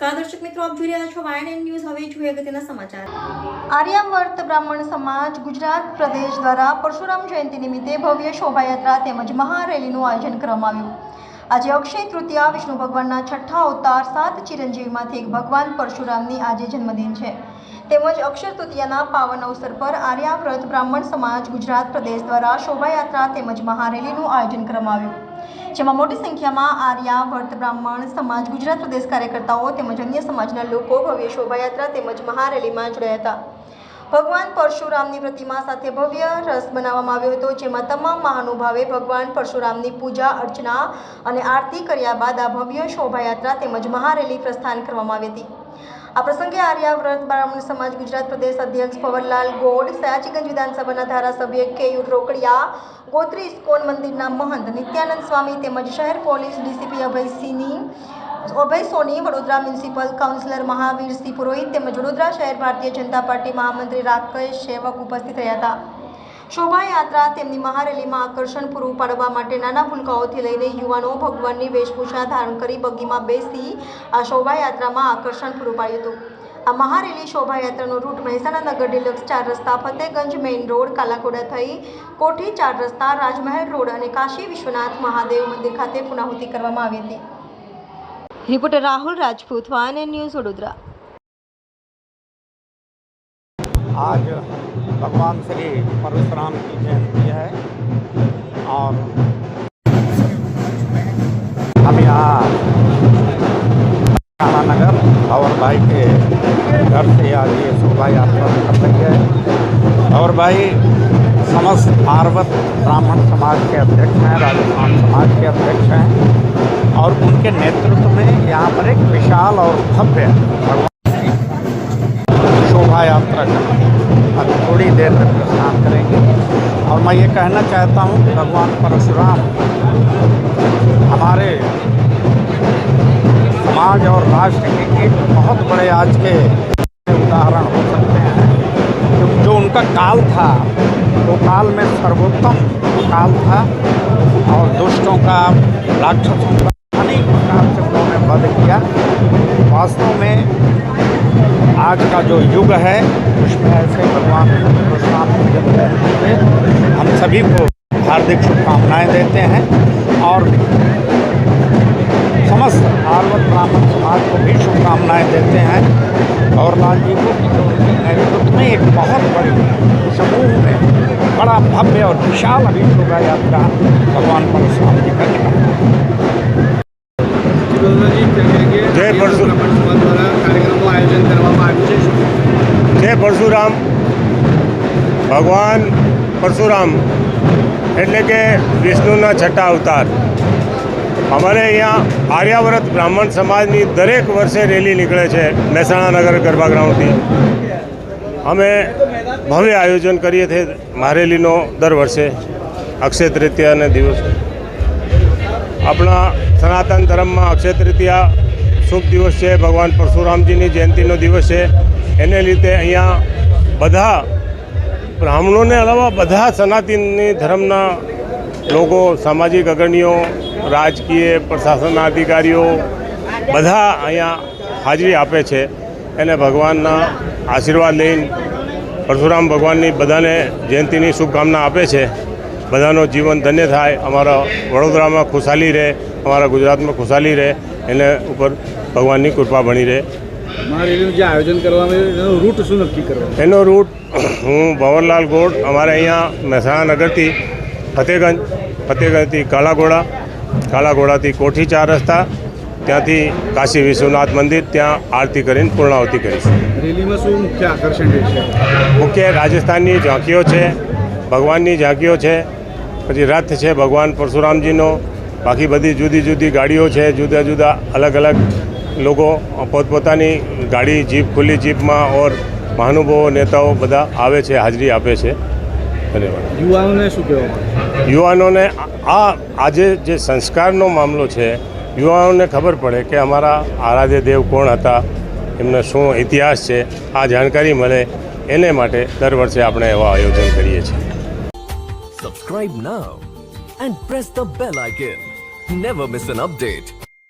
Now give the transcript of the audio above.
નમસ્કાર, દર્શક મિત્રો, આપ જોઈ રહ્યા છો વાયન ન્યૂઝ હવે જોઈએ અગત્યના સમાચાર. આર્યાવર્ત બ્રાહ્મણ સમાજ ગુજરાત પ્રદેશ દ્વારા પરશુરામ જયંતિ નિમિત્તે ભવ્ય શોભાયાત્રા તેમજ મહારેલીનું આયોજન કરવામાં આવ્યું. આજે અક્ષય તૃતીયા, વિષ્ણુ ભગવાનના છઠ્ઠા અવતાર, સાત ચિરંજીવીમાંથી એક ભગવાન પરશુરામની આજે જન્મદિન છે. તેમજ અક્ષય તૃતીયાના પાવન અવસર પર આર્યાવ્રત બ્રાહ્મણ સમાજ ગુજરાત પ્રદેશ દ્વારા શોભાયાત્રા તેમજ મહારેલીનું આયોજન કરવામાં આવ્યું. જેમાં મોટી સંખ્યામાં આર્યા વર્ત બ્રાહ્મણ, સમાજ, ગુજરાત પ્રદેશ કાર્યકર્તાઓ તેમજ અન્ય સમાજના લોકો ભવ્ય શોભાયાત્રા તેમજ મહારેલીમાં જોડાયા હતા. ભગવાન પરશુરામની પ્રતિમા સાથે ભવ્ય રસ બનાવવામાં આવ્યો હતો, જેમાં તમામ મહાનુભાવે ભગવાન પરશુરામની પૂજા, અર્ચના અને આરતી કર્યા બાદ આ ભવ્ય શોભાયાત્રા તેમજ મહારેલી પ્રસ્થાન કરવામાં આવી હતી. આ પ્રસંગે આર્યાવ્રત બ્રાહ્મણ સમાજ, ગુજરાત પ્રદેશ અધ્યક્ષ પવનલાલ ગોડ, સયાજીગંજ વિધાનસભાના ધારાસભ્ય કેયુર રોકડિયા ગોત્રી ઇસ્કોન મંદિરના મહંત નિત્યાનંદ સ્વામી તેમજ શહેર પોલીસ ડીસીપી અભયસિંહની અભય સોની, વડોદરા મ્યુનિસિપલ કાઉન્સિલર મહાવીરસિંહ પુરોહિત તેમજ વડોદરા શહેર ભારતીય જનતા પાર્ટી મહામંત્રી રાકેશ સેવક ઉપસ્થિત રહ્યા હતા. શોભાયાત્રા તેમની મહારેલીમાં આકર્ષણ પૂરું પાડવા માટે નાના ભૂલકાઓથી લઈને યુવાનો ભગવાનની વેશભૂષા ધારણ કરી બગીમાં બેસી આ શોભાયાત્રામાં આકર્ષણ પૂરું પાડ્યું હતું. આ મહારેલી શોભાયાત્રાનો રૂટ મહેસાણા નગર ડિલક્સ ચાર રસ્તા, ફતેગંજ મેઇન રોડ, કાલાકોડા થઈ કોઠી ચાર રસ્તા, રાજમહેલ રોડ અને કાશી વિશ્વનાથ મહાદેવ મંદિર ખાતે પુનાહુતિ કરવામાં આવી હતી. Reporter Rahul Rajput one news Vadodara. आज भगवान श्री परशुराम की जयंती है और हम यहाँ नगर और भाई के घर से आज ये शोभा यात्रा निकल रही है। और भाई, समस्त आर्वत ब्राह्मण समाज के अध्यक्ष हैं, राजस्थान समाज के अध्यक्ष हैं और उनके नेतृत्व में यहाँ पर एक विशाल और भव्य भगवान शोभा यात्रा करेंगे अब थोड़ी देर में प्रस्थान करेंगे। और मैं ये कहना चाहता हूँ कि भगवान परशुराम, हमारे समाज और राष्ट्र के एक बहुत बड़े आज के उदाहरण हो सकते हैं। क्योंकि जो उनका काल था, वो काल में सर्वोत्तम काल था। और दुष्टों का, राक्षसों का वध किया। वास्तव में आज का जो युग है उसमें ऐसे भगवान हम सभी को हार्दिक शुभकामनाएँ देते हैं और समस्त आर्वत ब्राह्मण समाज को भी शुभकामनाएँ देते हैं। और लाल जी को नेतृत्व में एक बहुत बड़ी समूह में बड़ा भव्य और विशाल अभी शोभा यात्रा भगवान परशुराम जी का જય પરશુરામ. ભગવાન પરશુરામ. એટલે કે વિષ્ણુના છઠ્ઠા અવતાર. અમારે અહીંયા આર્યાવ્રત બ્રાહ્મણ સમાજની દરેક વર્ષે રેલી નીકળે છે મહેસાણા નગર ગરબા ગ્રાઉન્ડથી. અમે ભવ્ય આયોજન કરીએ છીએ મહારેલીનો દર વર્ષે, અક્ષય તૃતીયાના દિવસ. આપણા સનાતન ધર્મમાં અક્ષય તૃતીયા શુભ દિવસ છે, ભગવાન પરશુરામજીની જયંતિનો દિવસ છે. એને લીધે અહીંયા બધા બ્રાહ્મણોને અલાવા બધા સનાતનની ધર્મના લોકો, સામાજિક અગ્રણીઓ, રાજકીય પ્રશાસનના અધિકારીઓ બધા અહીંયા હાજરી આપે છે. એને ભગવાનના આશીર્વાદ લઈને પરશુરામ ભગવાનની બધાને જયંતિની શુભકામના આપે છે. બધાનો જીવન ધન્ય થાય. અમારા વડોદરામાં ખુશાલી રહે. અમારા ગુજરાતમાં ખુશાલી રહે. એને ઉપર ભગવાનની કૃપા બની રહે. મહારેલીનું જે આયોજન કરવામાં આવ્યું એનું રૂટ શું નક્કી કરવાનું એનો રૂટ હું ભવનલાલ ગોળ અમારે અહીંયા મહેસાણા નગરથી ફતેગંજ ફતેગંજથી કાલાઘોડા કાલાઘોડાથી કોઠી ચાર રસ્તા ત્યાંથી કાશી વિશ્વનાથ મંદિર ત્યાં આરતી કરીને પૂર્ણાવતી કરીશું. રેલીમાં શું મુખ્ય આકર્ષણ રહેશે મુખ્ય રાજસ્થાનની ઝાંકીઓ છે ભગવાનની ઝાંકીઓ છે પછી રથ છે ભગવાન પરશુરામજીનો બાકી બધી જુદી જુદી ગાડીઓ છે જુદા જુદા અલગ અલગ લોકો પોતપોતાની ગાડી જીપ ખુલ્લી જીપમાં ઓર મહાનુભાવો નેતાઓ બધા આવે છે હાજરી આપે છે. ધન્યવાદ. યુવાનોને શું કહેવામાં યુવાનોને આ આજે જે સંસ્કારનો મામલો છે યુવાનોને ખબર પડે કે અમારા આરાધ્ય દેવ કોણ હતા એમનો શું ઇતિહાસ છે આ જાણકારી મળે એને માટે દર વર્ષે આપણે એવા આયોજન કરીએ છીએ. Subscribe now and press the bell icon never miss an update.